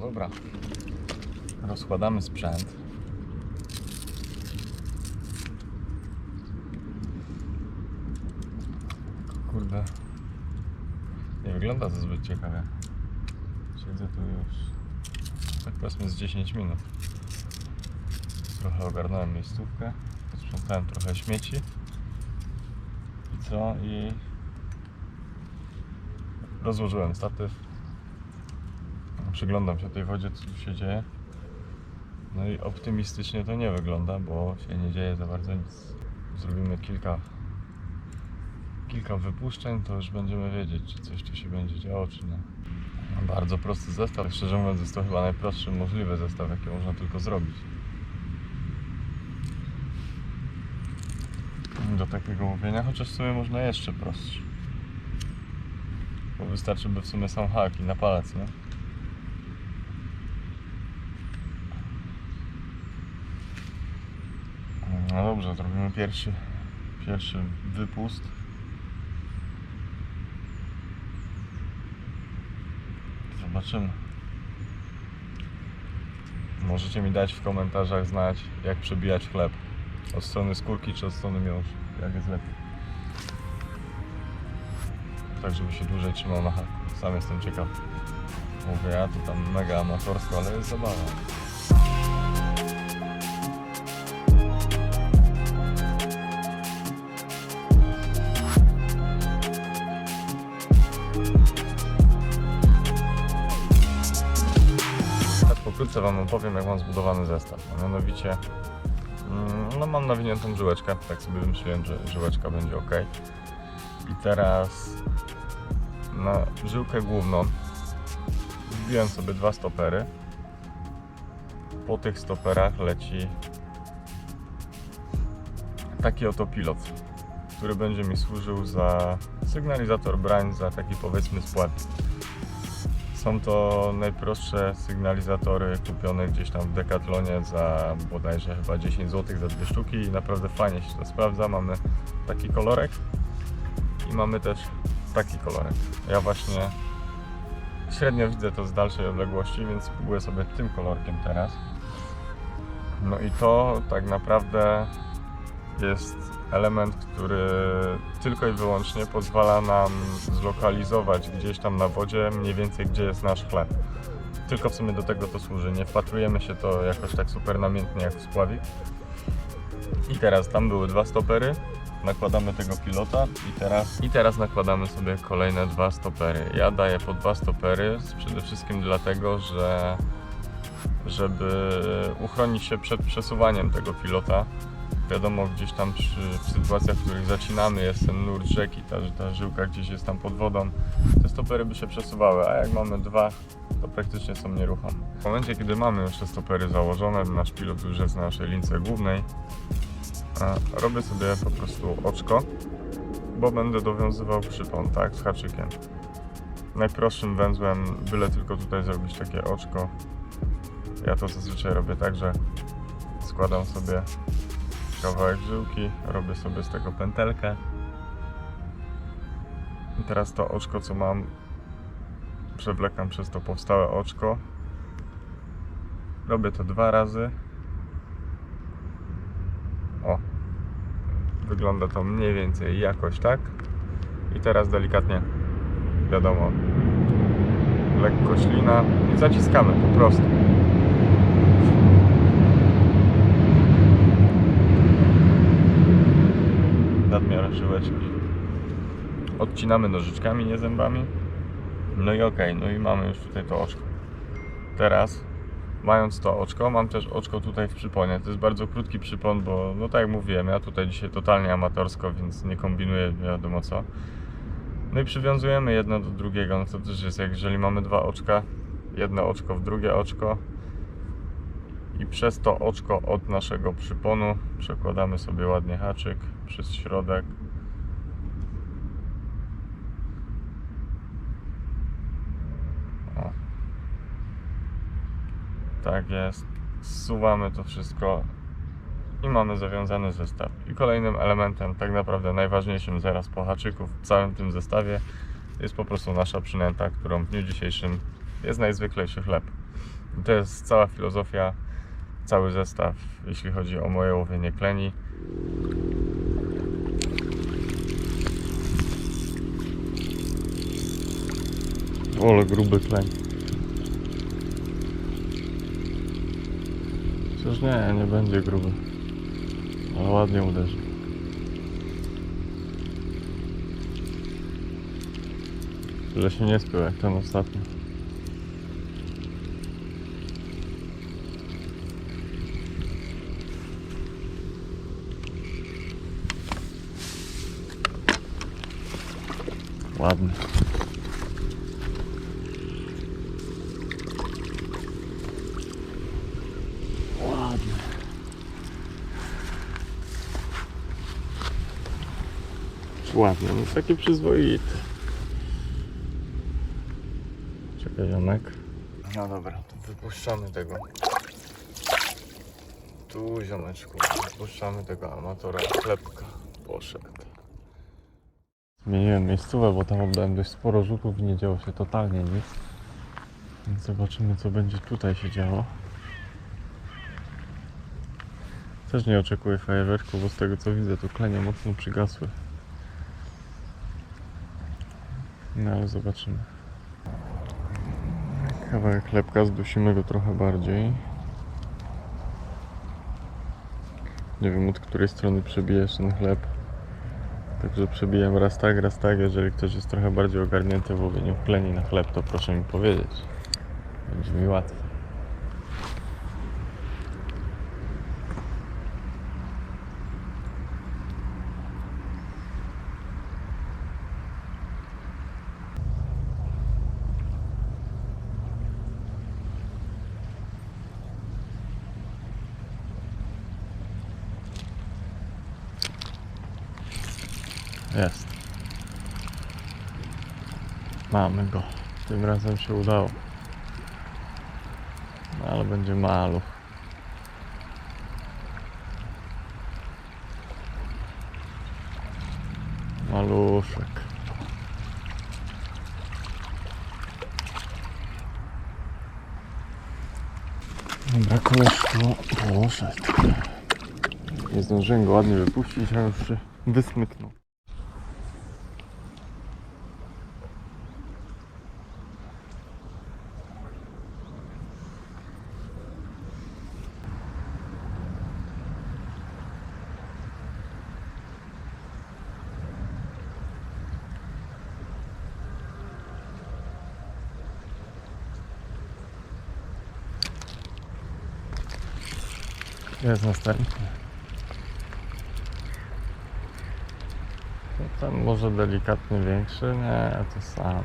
Dobra. Rozkładamy sprzęt. Kurde. Nie wygląda to zbyt ciekawie. Siedzę tu już tak powiedzmy z 10 minut. Trochę ogarnąłem miejscówkę. Posprzątałem trochę śmieci. I co? I rozłożyłem statyw. Przyglądam się tej wodzie, co tu się dzieje. No i optymistycznie to nie wygląda, bo się nie dzieje za bardzo nic. Zrobimy kilka, kilka wypuszczeń, to już będziemy wiedzieć, czy coś tu się będzie działo, czy nie. Bardzo prosty zestaw. Szczerze mówiąc, jest to chyba najprostszy możliwy zestaw, jaki można tylko zrobić. Do takiego łowienia, chociaż w sumie można jeszcze prostszy. Bo wystarczy by w sumie sam hak i na palec, nie? No dobrze, zrobimy pierwszy, pierwszy wypust. Zobaczymy. Możecie mi dać w komentarzach znać, jak przebijać chleb. Od strony skórki czy od strony miąższa. Jak jest lepiej. Tak, żeby się dłużej trzymał na. Sam jestem ciekaw. Mówię, ja to tam mega amatorsko, ale jest zabawa. Pokrótce Wam opowiem, jak mam zbudowany zestaw. Mianowicie, mm, no mam nawiniętą żyłeczkę, tak sobie wymyśliłem, że żyłeczka będzie ok. I teraz na żyłkę główną wbiłem sobie dwa stopery. Po tych stoperach leci taki oto pilot, który będzie mi służył za sygnalizator brań, za taki powiedzmy spłat. Są to najprostsze sygnalizatory kupione gdzieś tam w Decathlonie za bodajże chyba 10 zł za dwie sztuki i naprawdę fajnie się to sprawdza. Mamy taki kolorek i mamy też taki kolorek. Ja właśnie średnio widzę to z dalszej odległości, więc spróbuję sobie tym kolorkiem teraz. No i to tak naprawdę jest element, który tylko i wyłącznie pozwala nam zlokalizować gdzieś tam na wodzie mniej więcej gdzie jest nasz chleb. Tylko w sumie do tego to służy. Nie wpatrujemy się to jakoś tak super namiętnie jak w spławik. I teraz tam były dwa stopery. Nakładamy tego pilota i teraz, i teraz nakładamy sobie kolejne dwa stopery. Ja daję po dwa stopery przede wszystkim dlatego, że żeby uchronić się przed przesuwaniem tego pilota. Wiadomo, gdzieś tam przy, w sytuacjach, w których zacinamy, jest ten nurt rzeki, ta, ta żyłka gdzieś jest tam pod wodą, te stopery by się przesuwały, a jak mamy dwa, to praktycznie są nieruchome. W momencie, kiedy mamy już te stopery założone, nasz pilot już jest na naszej lince głównej, robię sobie po prostu oczko, bo będę dowiązywał przypon, tak, z haczykiem. Najprostszym węzłem, byle tylko tutaj zrobić takie oczko. Ja to zazwyczaj robię tak, że składam sobie kawałek żyłki, robię sobie z tego pętelkę. I teraz to oczko, co mam, przewlekam przez to powstałe oczko. Robię to dwa razy. O, wygląda to mniej więcej jakoś tak. I teraz delikatnie, wiadomo, lekko ślina i zaciskamy po prostu. Nadmiar żyłeczki. Odcinamy nożyczkami, nie zębami. No i okej, no i mamy już tutaj to oczko. Teraz, mając to oczko, mam też oczko tutaj w przyponie. To jest bardzo krótki przypon, bo no tak jak mówiłem, ja tutaj dzisiaj totalnie amatorsko, więc nie kombinuję nie wiadomo co. No i przywiązujemy jedno do drugiego. No to też jest jak jeżeli mamy dwa oczka, jedno oczko w drugie oczko, i przez to oczko od naszego przyponu przekładamy sobie ładnie haczyk przez środek. O. Tak jest. Zsuwamy to wszystko i mamy zawiązany zestaw. I kolejnym elementem, tak naprawdę najważniejszym zaraz po haczyku w całym tym zestawie jest po prostu nasza przynęta, którą w dniu dzisiejszym jest najzwyklejszy chleb. I to jest cała filozofia, cały zestaw, jeśli chodzi o moje łowienie kleni. Ole gruby kleń. Przecież nie, nie będzie gruby. Ale ładnie uderzy. Że się nie spiął jak ten ostatni. Ładny. Ładny. Ładny, no taki przyzwoity. Czekaj, Janek. No dobra, to wypuszczamy tego. Tu, ziomeczku, wypuszczamy tego amatora. Klepka poszedł. Zmieniłem miejscówę, bo tam oddałem dość sporo rzutów i nie działo się totalnie nic. Więc zobaczymy, co będzie tutaj się działo. Też nie oczekuję fajerwerku, bo z tego co widzę, to klenie mocno przygasły. No ale zobaczymy. Kawałek chlebka, zdusimy go trochę bardziej. Nie wiem od której strony przebijesz ten chleb. Także przebijam raz tak, raz tak. Jeżeli ktoś jest trochę bardziej ogarnięty w łowieniu kleni na chleb, to proszę mi powiedzieć. Będzie mi łatwiej. Jest. Mamy go. Tym razem się udało. No ale będzie maluch. Maluszek. Dobra, koleś tu poszedł. Nie zdążyłem go ładnie wypuścić, a już się wysmyknął. Jest następny. Ten może delikatnie większy? Nie, to sam.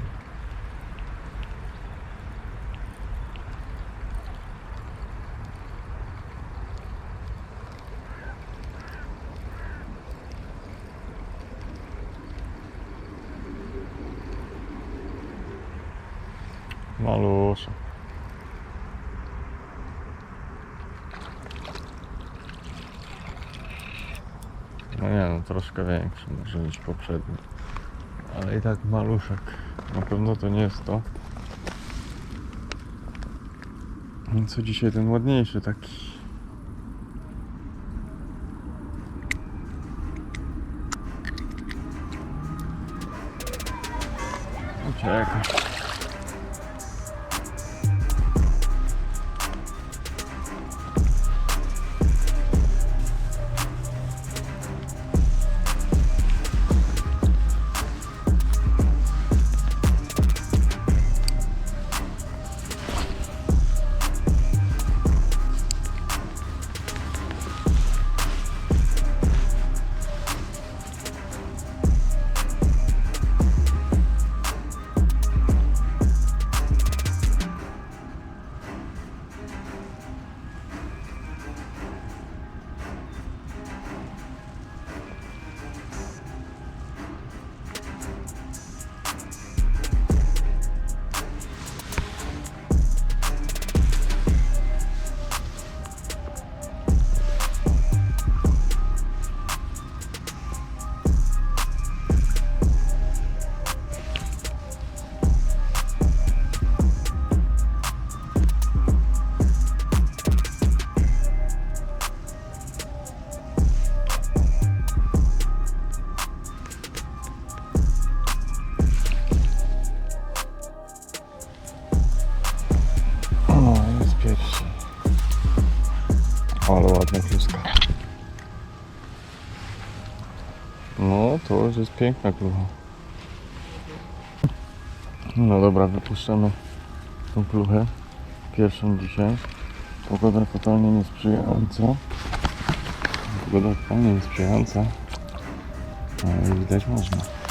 Maluszek. No nie no, troszkę większy może niż poprzedni. Ale i tak maluszek. Na pewno to nie jest to. No Co dzisiaj ten ładniejszy taki. Ucieka. Ale ładna kluska. No, to już jest piękna klucha. No dobra, wypuszczamy tą kluchę. Pierwszą dzisiaj. Pogoda totalnie niesprzyjająca. Pogoda totalnie niesprzyjająca. Ale widać można.